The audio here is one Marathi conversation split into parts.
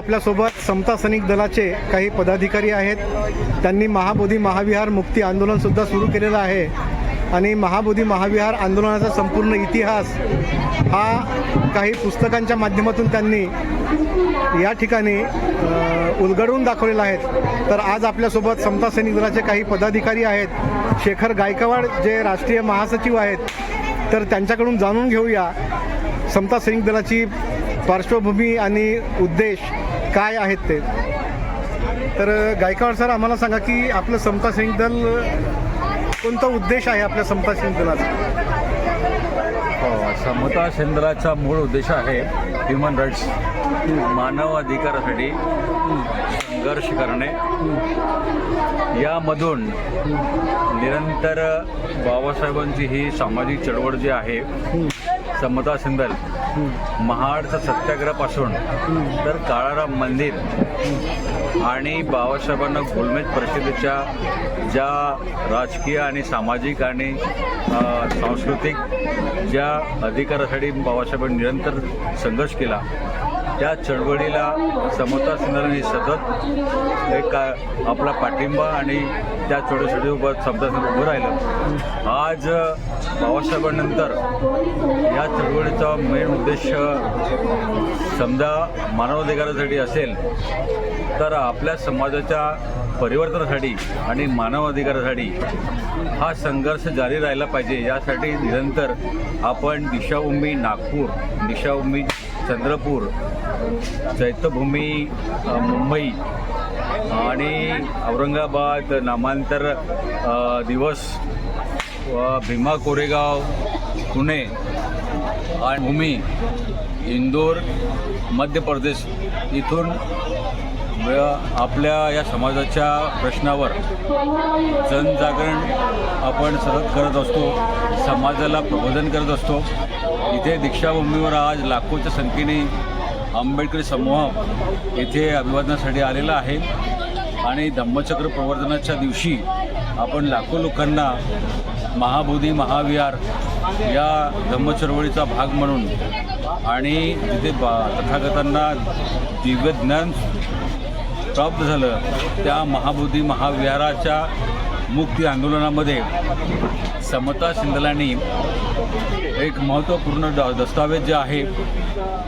आपल्यासोबत समता सैनिक दलाचे काही पदाधिकारी आहेत. त्यांनी महाबोधी महाविहार मुक्ती आंदोलनसुद्धा सुरू केलेलं आहे. आणि महाबोधी महाविहार आंदोलनाचा संपूर्ण इतिहास हा काही पुस्तकांच्या माध्यमातून त्यांनी या ठिकाणी उलगडून दाखवलेला आहे. तर आज आपल्यासोबत समता सैनिक दलाचे काही पदाधिकारी आहेत. शेखर गायकवाड जे राष्ट्रीय महासचिव आहेत. तर त्यांच्याकडून जाणून घेऊया समता सैनिक दलाची पार्श्वभूमी आणि उद्देश. काय आहेत ते? तर गायकवाड सर आम्हाला सांगा की आपलं समता सैनिक दल कोणता उद्देश आहे आपल्या समता सैनिक दलाचा? हो समता सेंद्राचा मूळ उद्देश आहे ह्युमन राईट्स मानव अधिकारासाठी संघर्ष करणे. यामधून निरंतर बाबासाहेबांची ही सामाजिक चळवळ जी आहे समता सिंदल महाडचा सत्याग्रहापासून तर काळाराम मंदिर आणि बाबासाहेबांना गोलमेज परिषदेच्या ज्या राजकीय आणि सामाजिक आणि सांस्कृतिक ज्या अधिकारासाठी बाबासाहेबांनी निरंतर संघर्ष केला त्या चळवळीला समता सिंधरांनी सतत एक का आपला पाठिंबा आणि त्या चळवळीसाठी उभं समता सिंध उभं राहिलं. आज बाबासाहेबांनंतर या चळवळीचा मेन उद्देश समजा मानवाधिकारासाठी असेल तर आपल्या समाजाच्या परिवर्तनासाठी आणि मानव अधिकारासाठी हा संघर्ष जारी राहिला पाहिजे. यासाठी निरंतर आपण दिशाभूमी नागपूर दिशाभूमी चंद्रपूर चैत्यभूमी मुंबई आणि औरंगाबाद नामांतर दिवस व भीमा कोरेगाव पुणे आणि भूमी इंदोर मध्य प्रदेश इथून आपल्या या समाजाच्या प्रश्नावर जनजागरण आपण सतत करत असतो समाजाला प्रबोधन करत असतो. इथे दीक्षाभूमीवर आज लाखोच्या संख्येने आंबेडकरी समूह येथे अभिवादनासाठी आलेला आहे. आणि धम्मचक्र प्रवर्धनाच्या दिवशी आपण लाखो लोकांना महाबोधी महाविहार या धम्मचळवळीचा भाग म्हणून आणि तिथे बा तथागतांना दिव्य ज्ञान प्राप्त झालं त्या महाबोधी महाविहाराच्या मुक्ती आंदोलनामध्ये समता शिंदलांनी एक महत्त्वपूर्ण द दस्तावेज जे आहे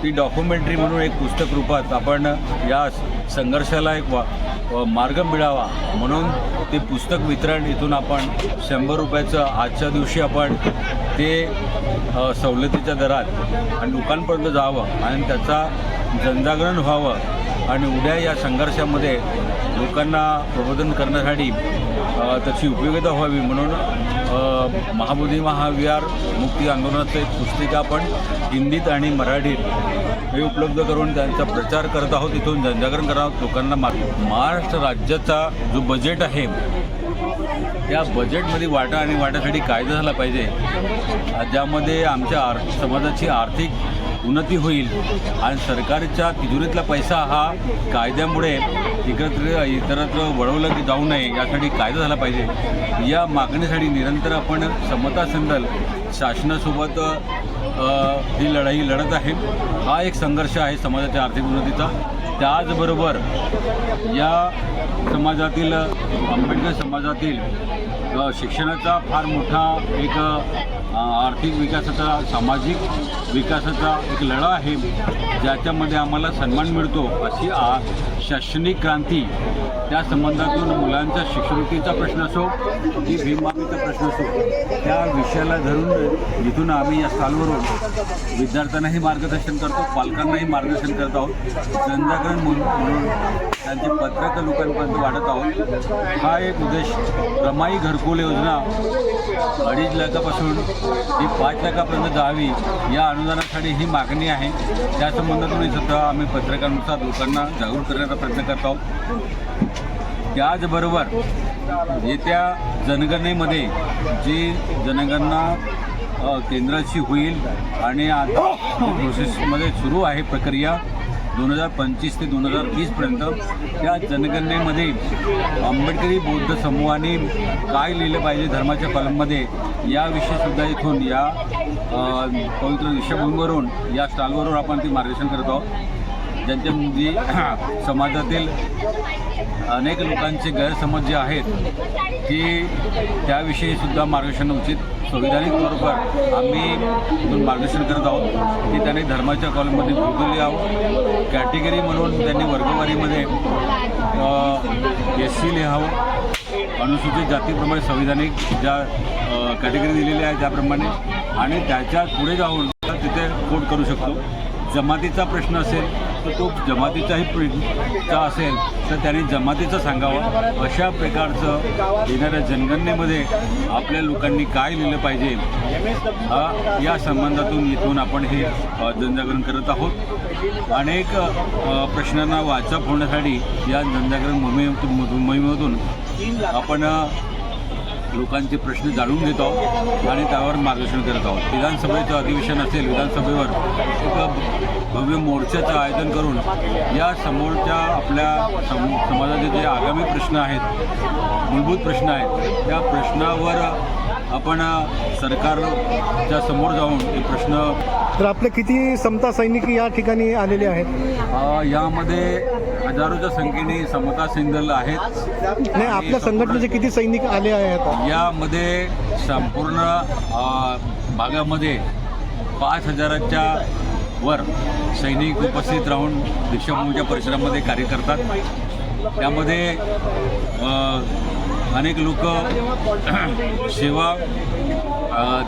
ती डॉक्युमेंटरी म्हणून एक पुस्तक रूपात आपण या संघर्षाला एक वा मार्ग मिळावा म्हणून ते पुस्तक वितरण इथून आपण शंभर रुपयाचं आजच्या दिवशी आपण ते सवलतीच्या दरात आणि लोकांपर्यंत जावं आणि त्याचा जनजागरण व्हावं आणि उद्या या संघर्षामध्ये लोकांना प्रबोधन करण्यासाठी त्याची उपयोगिता व्हावी म्हणून महाबोधी महाविहार मुक्ती आंदोलनाचं एक पुस्तिका आपण हिंदीत आणि मराठीत हे उपलब्ध करून त्यांचा प्रचार करत आहोत. इथून जनजागरण करत आहोत. लोकांना मा महाराष्ट्र राज्याचा जो बजेट आहे या बजेटमध्ये वाटा आणि वाट्यासाठी कायदा झाला पाहिजे. ज्यामध्ये आमच्या आर समाजाची आर्थिक उन्नती होईल. आणि सरकारच्या तिजोरीतला पैसा हा कायद्यामुळे इकडत्र इतरत्र वळवलं की जाऊ नये यासाठी कायदा झाला पाहिजे. या मागणीसाठी निरंतर आपण समता संदल शासनासोबत ही लढाई लढत आहे. हा एक संघर्ष आहे समाजाच्या आर्थिक उन्नतीचा. त्याचबरोबर या समाजातील आंबेडकर समाजातील शिक्षणाचा फार मोठा एक आर्थिक विकासाचा सामाजिक विकासाचा एक लढा आहे ज्याच्यामध्ये आम्हाला सन्मान मिळतो अशी आ शैक्षणिक क्रांती त्या संबंधातून मुलांचा शिष्यवृत्तीचा प्रश्न असो की भीमबाबीचा प्रश्न असो त्या विषयाला धरून जिथून आम्ही या स्थानवरून विद्यार्थ्यांनाही मार्गदर्शन करतो पालकांनाही मार्गदर्शन करत आहोत. जनजागरण म्हणून त्यांचे त्यांची पत्रकं लोकांपर्यंत वाढत आहोत. हा एक उद्देश रमाई घरकुल योजना अडीच लाखापासून ही पाच लाखापर्यंत जावी या अनुदानासाठी ही मागणी आहे. त्या संबंधातून सुद्धा आम्ही पत्रकारानुसार लोकांना जागरूक करण्याचा प्रयत्न करत आहोत. त्याचबरोबर येत्या जनगणनेमध्ये जी जनगणना केंद्राची होईल आणि आता प्रोसेसमध्ये सुरू आहे प्रक्रिया दोन हजार पंचवीस ते दोन हजार तीसपर्यंत त्या जनगणनेमध्ये आंबेडकरी बौद्ध समूहाने काय लिहिलं पाहिजे धर्माच्या कलममध्ये याविषयीसुद्धा इथून या पवित्र दीक्षाभूमीवरून या स्टॉलवरून आपण ती मार्गदर्शन करत आहोत. ज्यांच्या समाजातील अनेक लोकांचे गैरसमज जे आहेत की त्याविषयीसुद्धा मार्गदर्शन उचित. संविधानिक स्वरूपात आम्ही मार्गदर्शन करत आहोत की त्यांनी धर्माच्या कॉलमध्ये भूगोल यावं कॅटेगरी म्हणून त्यांनी वर्गवारीमध्ये एस सी लिहावं. अनुसूचित जातीप्रमाणे संविधानिक ज्या कॅटेगरी दिलेल्या आहे त्याप्रमाणे. आणि त्याच्या पुढे जाऊन तिथे कोट करू शकतो. जमातीचा प्रश्न असेल तर तो जमातीचाही प्रश्न असेल तर त्याने जमातीचं सांगावं. अशा प्रकारचं येणाऱ्या जनगणनेमध्ये आपल्या लोकांनी काय लिहिलं पाहिजे हा या संबंधातून इथून आपण हे जनजागरण करत आहोत. अनेक प्रश्नांना वाचप होण्यासाठी या जनजागरण मोहिमेतून मोहिमेमधून आपण लोकांचे प्रश्न जाणून घेत आहोत आणि त्यावर मार्गदर्शन करत आहोत. विधानसभेचं अधिवेशन असेल विधानसभेवर एक भव्य मोर्चाचं आयोजन करून या समोरच्या आपल्या सम समाजाचे जे आगामी प्रश्न आहेत मूलभूत प्रश्न आहेत त्या प्रश्नावर आपण सरकारच्या समोर जाऊन ते प्रश्न तर आपले किती समता सैनिक या ठिकाणी आलेले आहेत? यामध्ये हजारोच्या संख्येने समता सिंगल आहेत. नाही आपल्या संघटनेचे किती सैनिक आले आहेत? यामध्ये संपूर्ण भागामध्ये पाच हजाराच्या वर सैनिक उपस्थित राहून दीक्षाभूमीच्या परिसरामध्ये कार्य करतात. त्यामध्ये अनेक लोक सेवा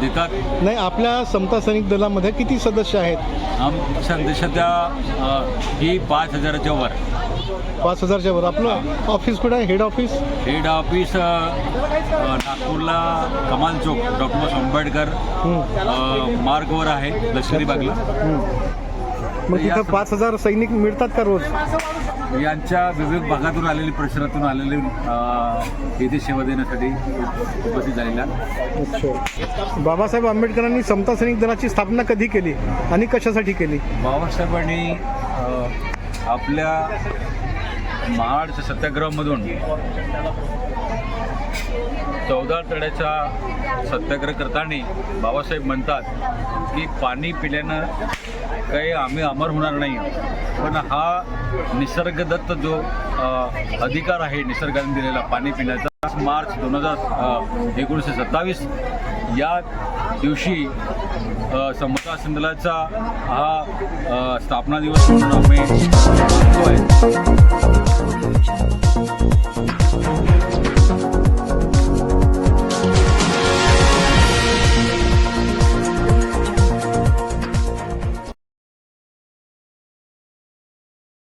देतात. नाही आपल्या समता सैनिक दलामध्ये किती सदस्य आहेत? आम सध्या अ, ही पाच हजाराच्या वर. पाच हजारच्या वर. आपलं ऑफिस कुठं आहे? हेड ऑफिस हेड ऑफिस नागपूरला कमाल चौक डॉक्टर आंबेडकर मार्गवर आहे लष्करी बागला. मग तिथं पाच हजार सैनिक मिळतात का रोज? यांच्या विविध भागातून आलेली परिसरातून आलेले येथे सेवा देण्यासाठी उपस्थित झालेल्या. अच्छा. बाबासाहेब आंबेडकरांनी समता सैनिक दलाची स्थापना कधी केली आणि कशासाठी केली? बाबासाहेबांनी आपल्या महाडच्या सत्याग्रहामधून चौदा तळ्याचा सत्याग्रह करताना बाबासाहेब म्हणतात की पाणी पिल्यानं काही आम्ही अमर होणार नाही पण हा निसर्गदत्त जो अधिकार आहे निसर्गाने दिलेला पाणी पिण्याचा मार्च दोन हजार एकोणीसशे सत्तावीस या दिवशी अ, समता संदलाचा हा स्थापना दिवस म्हणून आम्ही